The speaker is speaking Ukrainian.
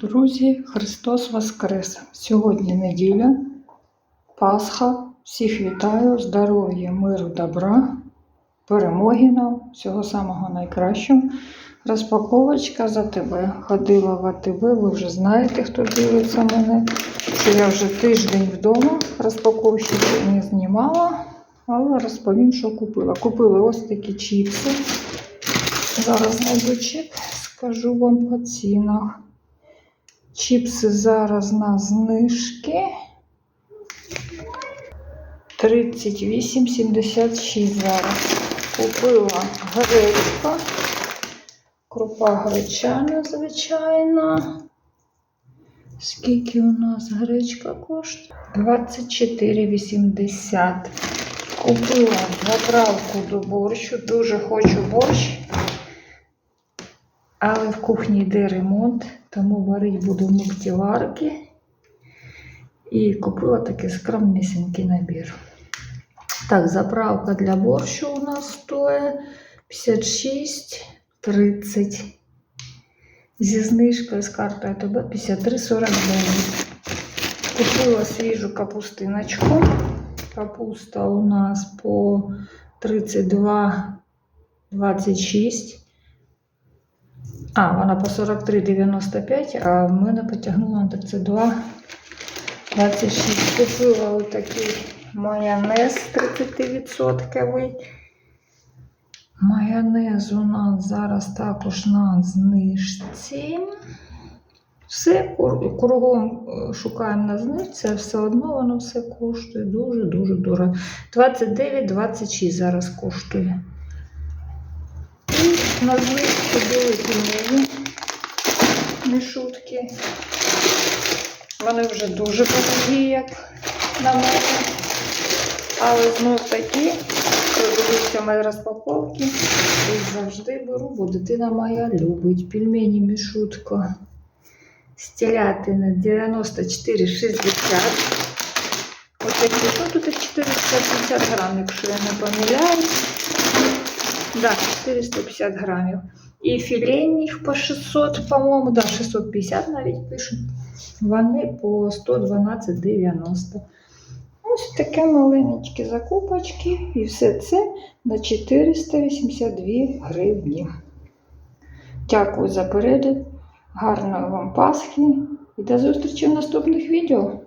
Друзі, Христос Воскрес! Сьогодні неділя, Пасха. Всіх вітаю, здоров'я, миру, добра, перемоги нам, всього самого найкращого. Розпаковочка за тебе. Ходила в АТБ, ви вже знаєте, хто дивиться мене, що я вже тиждень вдома розпаковщики не знімала, але розповім, що купила. Купила ось такі чіпси. Зараз знайду чіп, скажу вам по цінах. Чіпси зараз на знижки. 38,76 зараз. Купила гречка. Крупа гречана, звичайно. Скільки у нас гречка коштує? 24,80. Купила заправку до борщу. Дуже хочу борщ. Але в кухні йде ремонт, тому варити буду в мультиварки. І купила такий скромнісінький набір. Так, заправка для борщу у нас стоїть 56,30. Зі знижкою з картою АТБ 53,49. Купила свіжу капустиночку. Капуста у нас по 32,26. А, вона по 43,95, а в мене потягнула на 32,26. Купила отакий майонез 30%. Майонез у нас зараз також на знижці. Все кругом е, шукаємо на знижці, а все одно воно все коштує дуже-дуже дорого. 29,26 зараз коштує. І на знижці були пельмені, не шутки. Вони вже дуже дорогі, як на мене. Але знов таки, продивіться мої розпаковки, і завжди беру, бо дитина моя любить пельмені мішутка. З телятини 94,60. Ось такі, ну тут їх 450 грам, якщо я не помиляюсь. Да, 450 грамів. І філейних по 600, по-моєму, да, 650 навіть пишуть. Вони по 112,90. Ось таке маленькі закупочки. І все це на 482 гривні. Дякую за перегляд. Гарної вам Пасхи і до зустрічі в наступних відео.